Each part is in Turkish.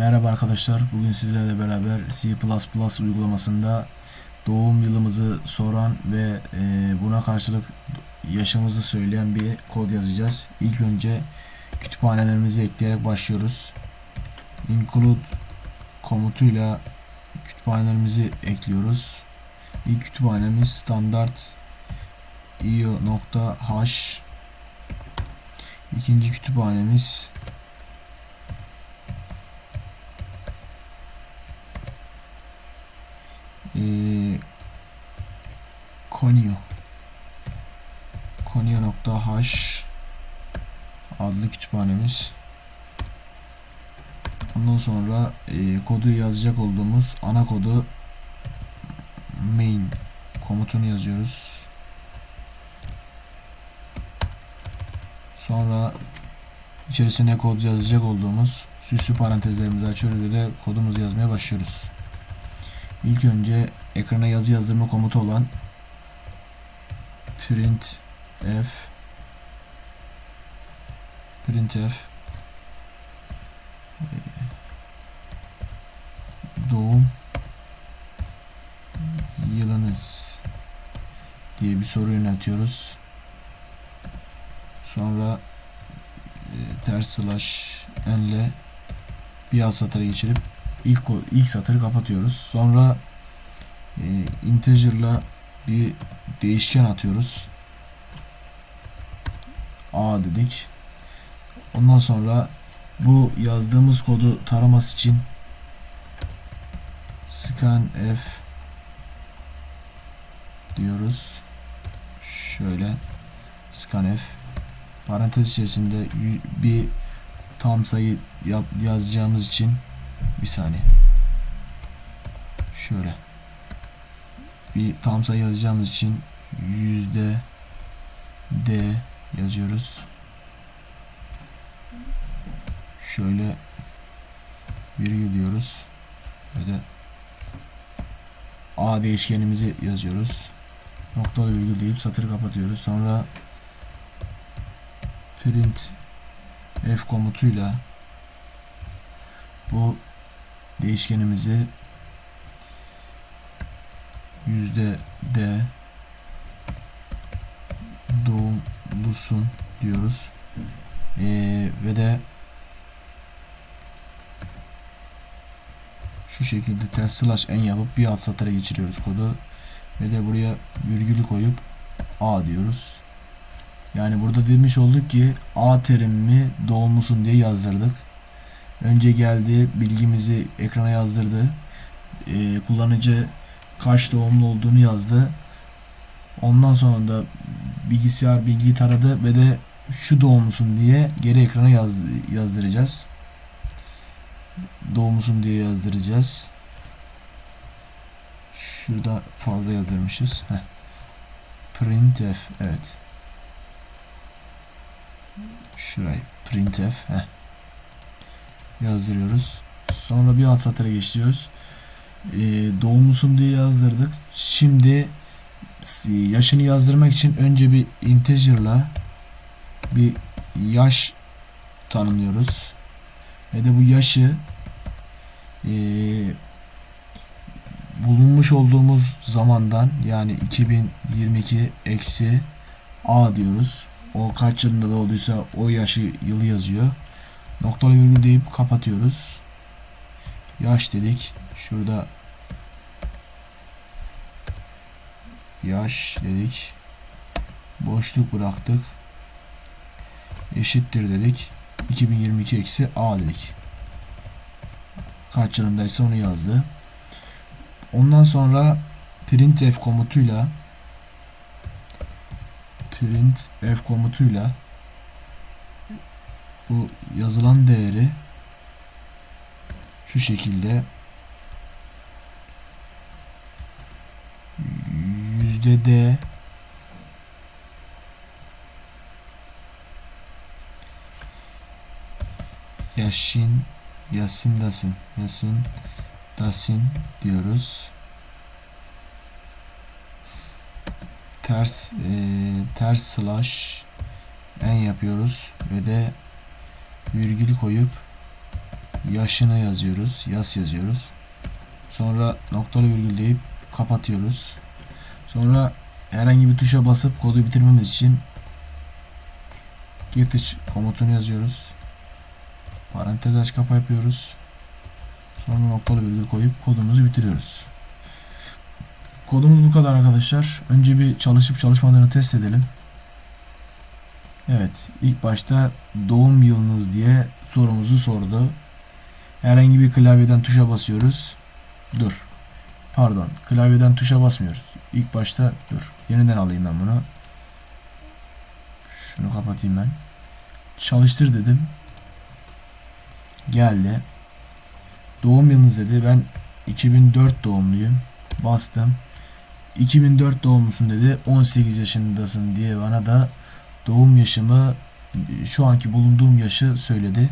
Merhaba arkadaşlar. Bugün sizlerle beraber C++ uygulamasında doğum yılımızı soran ve e, buna karşılık yaşımızı söyleyen bir kod yazacağız. İlk önce kütüphanelerimizi ekleyerek başlıyoruz. Include komutuyla kütüphanelerimizi ekliyoruz. İlk kütüphanemiz standart io.h İkinci kütüphanemiz Ee, Konio Konio.h adlı kütüphanemiz. Ondan sonra e, kodu yazacak olduğumuz ana kodu main komutunu yazıyoruz. Sonra içerisine kod yazacak olduğumuz süslü parantezlerimizi açıyoruz ve de kodumuzu yazmaya başlıyoruz. İlk önce ekrana yazı yazdırma komutu olan print f printf e, doğum yılınız diye bir soru yöneltiyoruz. Sonra e, ters slash n ile bir alt satıra geçirip ilk ilk satırı kapatıyoruz. Sonra e, integer'la bir değişken atıyoruz. A dedik. Ondan sonra bu yazdığımız kodu taraması için scanf diyoruz. Şöyle scanf parantez içerisinde bir tam sayı yap, yazacağımız için bir saniye. Şöyle. Bir tam sayı yazacağımız için yüzde D yazıyoruz. Şöyle virgül diyoruz. Ve de A değişkenimizi yazıyoruz. Noktalı virgül deyip satırı kapatıyoruz. Sonra print f komutuyla bu değişkenimizi yüzde d doğumlusun diyoruz. Ee, ve de şu şekilde ters slash n yapıp bir alt satıra geçiriyoruz kodu. Ve de buraya virgülü koyup a diyoruz. Yani burada demiş olduk ki a terimimi doğumlusun diye yazdırdık Önce geldi bilgimizi ekrana yazdırdı. Ee, kullanıcı kaç doğumlu olduğunu yazdı. Ondan sonra da bilgisayar bilgiyi taradı ve de şu doğumlusun diye geri ekrana yaz, yazdıracağız. Doğumlusun diye yazdıracağız. Şurada fazla yazdırmışız. Heh. Printf evet. Şurayı printf heh yazdırıyoruz. Sonra bir alt satıra geçiyoruz. Ee, doğumlusun diye yazdırdık. Şimdi s- yaşını yazdırmak için önce bir integer'la bir yaş tanımlıyoruz. Ve de bu yaşı ee, bulunmuş olduğumuz zamandan yani 2022 eksi a diyoruz. O kaç yılında doğduysa o yaşı yılı yazıyor. Noktalı virgül deyip kapatıyoruz. Yaş dedik. Şurada yaş dedik. Boşluk bıraktık. Eşittir dedik. 2022 eksi A dedik. Kaç yılındaysa onu yazdı. Ondan sonra printf komutuyla printf komutuyla bu yazılan değeri şu şekilde yüzde D Yaşin Yasin Dasin Yasin Dasin diyoruz. Ters e, ters slash n yapıyoruz ve de virgül koyup yaşını yazıyoruz. Yas yazıyoruz. Sonra noktalı virgül deyip kapatıyoruz. Sonra herhangi bir tuşa basıp kodu bitirmemiz için getIç komutunu yazıyoruz. Parantez aç kapa yapıyoruz. Sonra noktalı virgül koyup kodumuzu bitiriyoruz. Kodumuz bu kadar arkadaşlar. Önce bir çalışıp çalışmadığını test edelim. Evet, ilk başta doğum yılınız diye sorumuzu sordu. Herhangi bir klavyeden tuşa basıyoruz. Dur. Pardon, klavyeden tuşa basmıyoruz. İlk başta dur. Yeniden alayım ben bunu. Şunu kapatayım ben. Çalıştır dedim. Geldi. Doğum yılınız dedi. Ben 2004 doğumluyum. Bastım. 2004 doğumlusun dedi. 18 yaşındasın diye bana da doğum yaşımı şu anki bulunduğum yaşı söyledi.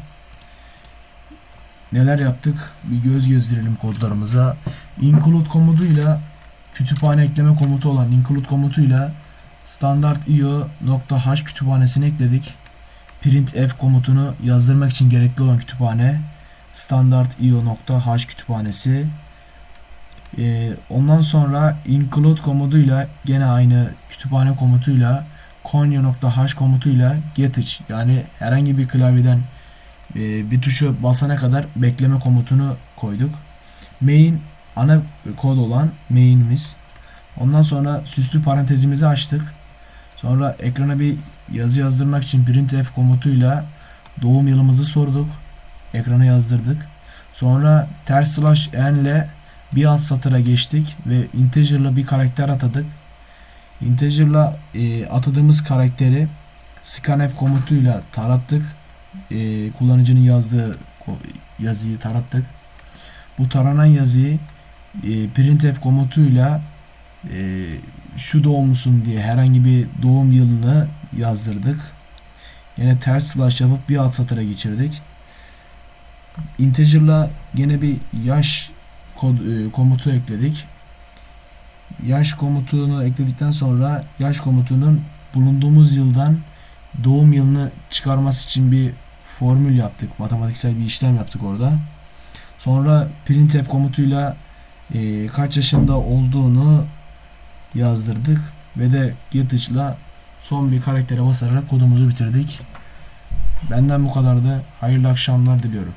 Neler yaptık? Bir göz gezdirelim kodlarımıza. Include komutuyla kütüphane ekleme komutu olan include komutuyla standart io.h kütüphanesini ekledik. printf komutunu yazdırmak için gerekli olan kütüphane standart io.h kütüphanesi. Ee, ondan sonra include komutuyla gene aynı kütüphane komutuyla konya.h komutuyla getIç yani herhangi bir klavyeden e, bir tuşu basana kadar bekleme komutunu koyduk. Main ana kod olan main'imiz. Ondan sonra süslü parantezimizi açtık. Sonra ekrana bir yazı yazdırmak için printf komutuyla doğum yılımızı sorduk. Ekrana yazdırdık. Sonra ters slash n ile bir alt satıra geçtik ve integer'la bir karakter atadık. Integer'la e, atadığımız karakteri scanf komutuyla tarattık. E, kullanıcının yazdığı yazıyı tarattık. Bu taranan yazıyı e, printf komutuyla e, şu doğumlusun diye herhangi bir doğum yılını yazdırdık. Yine ters slash yapıp bir alt satıra geçirdik. Integer'la gene bir yaş kod, e, komutu ekledik. Yaş komutunu ekledikten sonra yaş komutunun bulunduğumuz yıldan doğum yılını çıkarması için bir formül yaptık. Matematiksel bir işlem yaptık orada. Sonra printf komutuyla e, kaç yaşında olduğunu yazdırdık ve de getIç'la son bir karaktere basarak kodumuzu bitirdik. Benden bu kadardı. Hayırlı akşamlar diliyorum.